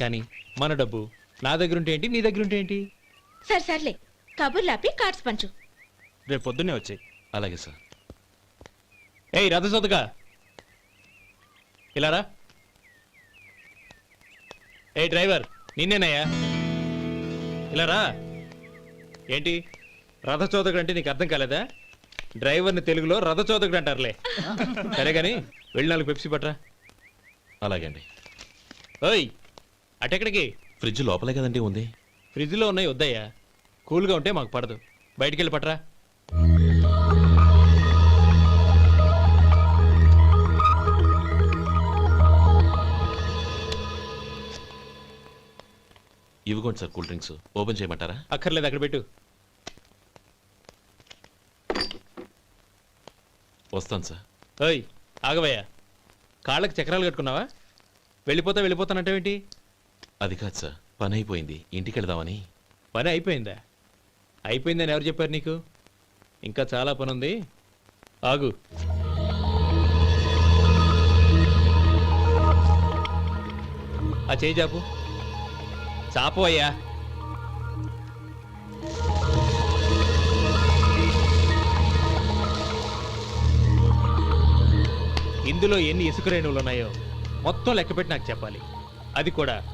కానీ మన డబ్బు నా దగ్గర ఉంటే ఏంటి? నీ దగ్గర ఉంటే ఏంటి? సరే సర్లే. కబుర్లు ఆపి కార్డ్స్ పంచు. రేపు పొద్దున్నే వచ్చాయి. అలాగే సార్. ఏయ్ రథసోదగా ఇలారా ఏ డ్రైవర్ నిన్నేనయ్యా? ఇలారా ఏంటి? రథచోదకుడు అంటే నీకు అర్థం కాలేదా? డ్రైవర్ని తెలుగులో రథచోదకుడు అంటారులే. సరే కానీ వెళ్ళి నాలుగు పెప్సీ పట్రా అలాగే అండి. ఓయ్ అటెక్కడికి ఫ్రిడ్జ్ లోపలే కదండి ఉంది. ఫ్రిడ్జ్లో ఉన్నాయి వద్దయ్యా. కూల్గా ఉంటే మాకు పడదు. బయటికి వెళ్ళి పట్రా ఇవ్వకోండి సార్ కూల్ డ్రింక్స్. ఓపెన్ చేయమంటారా? అక్కర్లేదు అక్కడ పెట్టు. వస్తాను సార్. ఓయ్ ఆగవయ్యా. కాళ్ళకి చక్రాలు కట్టుకున్నావా? వెళ్ళిపోతా వెళ్ళిపోతానంటావేంటి? అది కాదు సార్. పని అయిపోయింది. ఇంటికి వెళదామని. పని అయిపోయిందా? అయిపోయిందని ఎవరు చెప్పారు నీకు? ఇంకా చాలా పని ఉంది. ఆగు. ఆ చేయి చాపు. చాపు అయ్యా. ఇందులో ఎన్ని ఇసుక రేణువులు ఉన్నాయో మొత్తం లెక్కపెట్టి నాకు చెప్పాలి. అది కూడా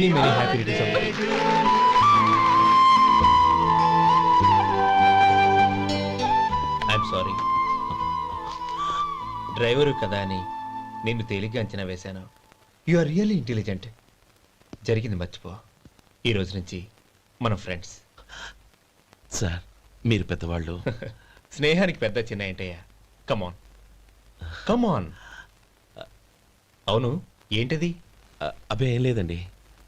Many many happy returns I'm sorry driver కదా అని నిన్ను తేలిగ్గా అంచనా వేశాను యు ఆర్ రియల్లీ ఇంటెలిజెంట్ జరిగింది మర్చిపో ఈ రోజు నుంచి మనం ఫ్రెండ్స్ సార్ మీరు పెద్దవాళ్ళు స్నేహానికి పెద్ద చిన్న ఏంటయ్యా కమాన్ కమాన్ అవును ఏంటది అ- అబ్బే ఏం లేదండి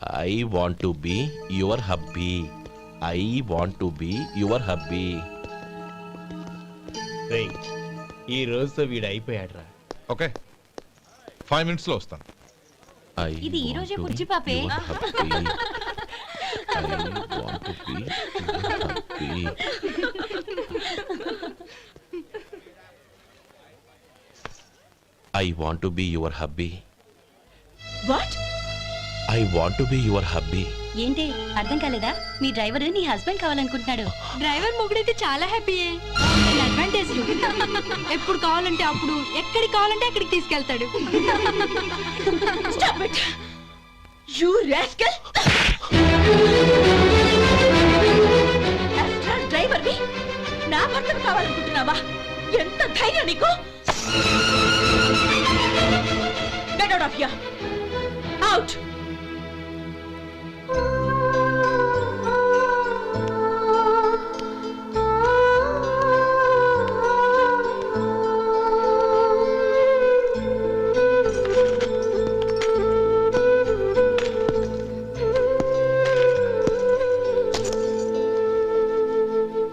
I want to be your hubby I want to be your hubby ఈ రోజుతో వీడు అయిపోయాడురా. ఓకే. ఫైవ్ మినిట్స్లో వస్తాను. ఇది ఈ రోజే బుజ్జి పాపే. I want to be your hubby what I want to be your hubby ఏంటి? అర్థం కాలేదా? మీ డ్రైవర్ నీ హస్బెండ్ కావాలనుకుంటున్నాడు. డ్రైవర్ మొగుడైతే చాలా హ్యాపీయే అడ్వాంటేజ్ ఎప్పుడు కావాలంటే అప్పుడు ఎక్కడికి కావాలంటే అక్కడికి తీసుకెళ్తాడు. యు రాస్కల్ డ్రైవర్ వి కావాలనుకుంటున్నావా? ఎంత ధైర్యం నీకు? Get out of here out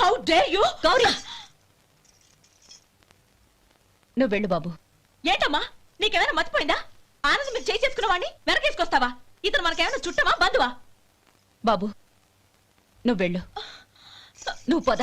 How dare you Gauri! నువ్వు వెళ్ళు బాబు. ఏంటమ్మా? నీకేమైనా మర్చిపోయిందా ఆనందం మీరు చేయి చేసుకున్న వాడిని వెనకేసుకొస్తావా? ఇతను మనకేమైనా చుట్టమా బంధువా? బాబు నువ్వు వెళ్ళు. నువ్వు పద.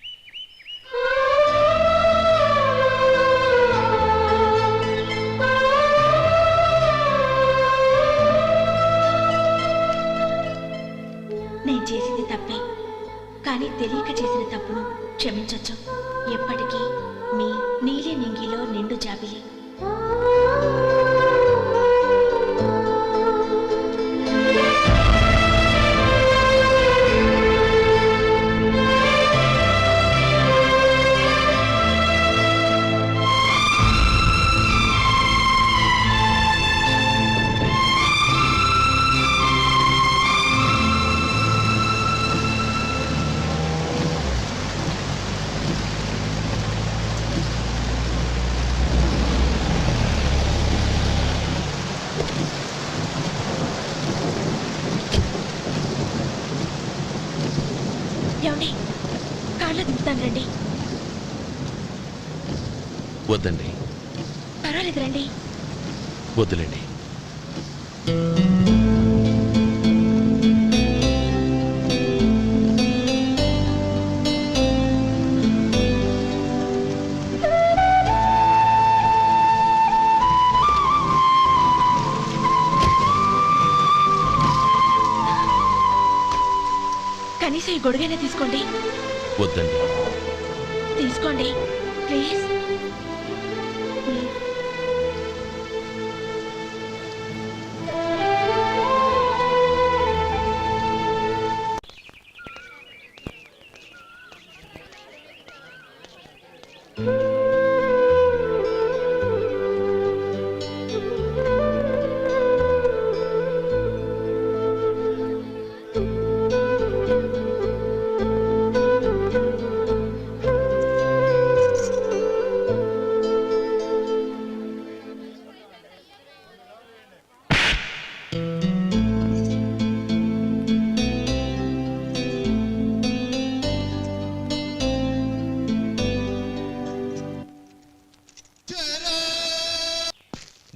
కానీ తెలియక చేసిన తప్పును క్షమించొచ్చు. ఎప్పటికీ మీ నీలి నింగిలో నిండు జాబిలి. దింపుతాను రండి. వద్దండి. పర్వాలేదు రండి. వద్దులేండి. కనీసం ఈ గొడుగైనా తీసుకోండి. వద్దండి. తీసుకోండి ప్లీజ్.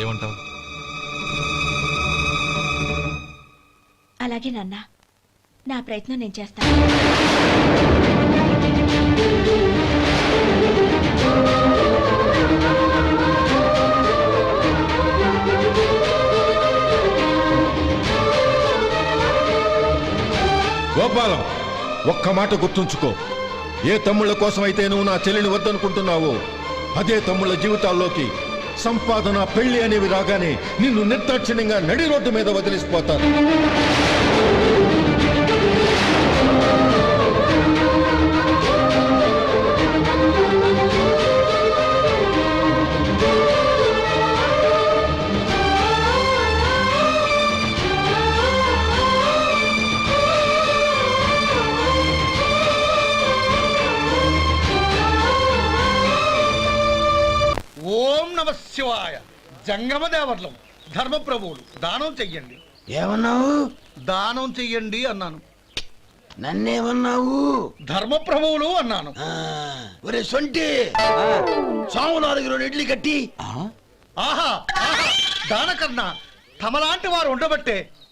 ఏమంటావు? అలాగే నాన్న. నా ప్రయత్నం నేను చేస్తాను గోపాలం ఒక్క మాట గుర్తుంచుకో. ఏ తమ్ముళ్ళ కోసమైతే నువ్వు నా చెల్లిని వద్దనుకుంటున్నావో అదే తమ్ముళ్ళ జీవితాల్లోకి సంపాదన పెళ్ళి అనేవి రాగానే నిన్ను నిర్దాక్షిణ్యంగా నడి రోడ్డు మీద వదిలిసిపోతారు నమ శివాయ జంగమ దేవర్లం ధర్మప్రభువులు దానం చెయ్యండి. ఏమన్నావు? దానం చెయ్యండి అన్నాను. నన్నేమన్నావు? ధర్మప్రభువులు అన్నాను. ఆ, ఒరే సొంటి! రెండు ఇడ్లీ కట్టి. ఆహా ఆహా. దానకన్నా తమలాంటి వారు ఉండబట్టే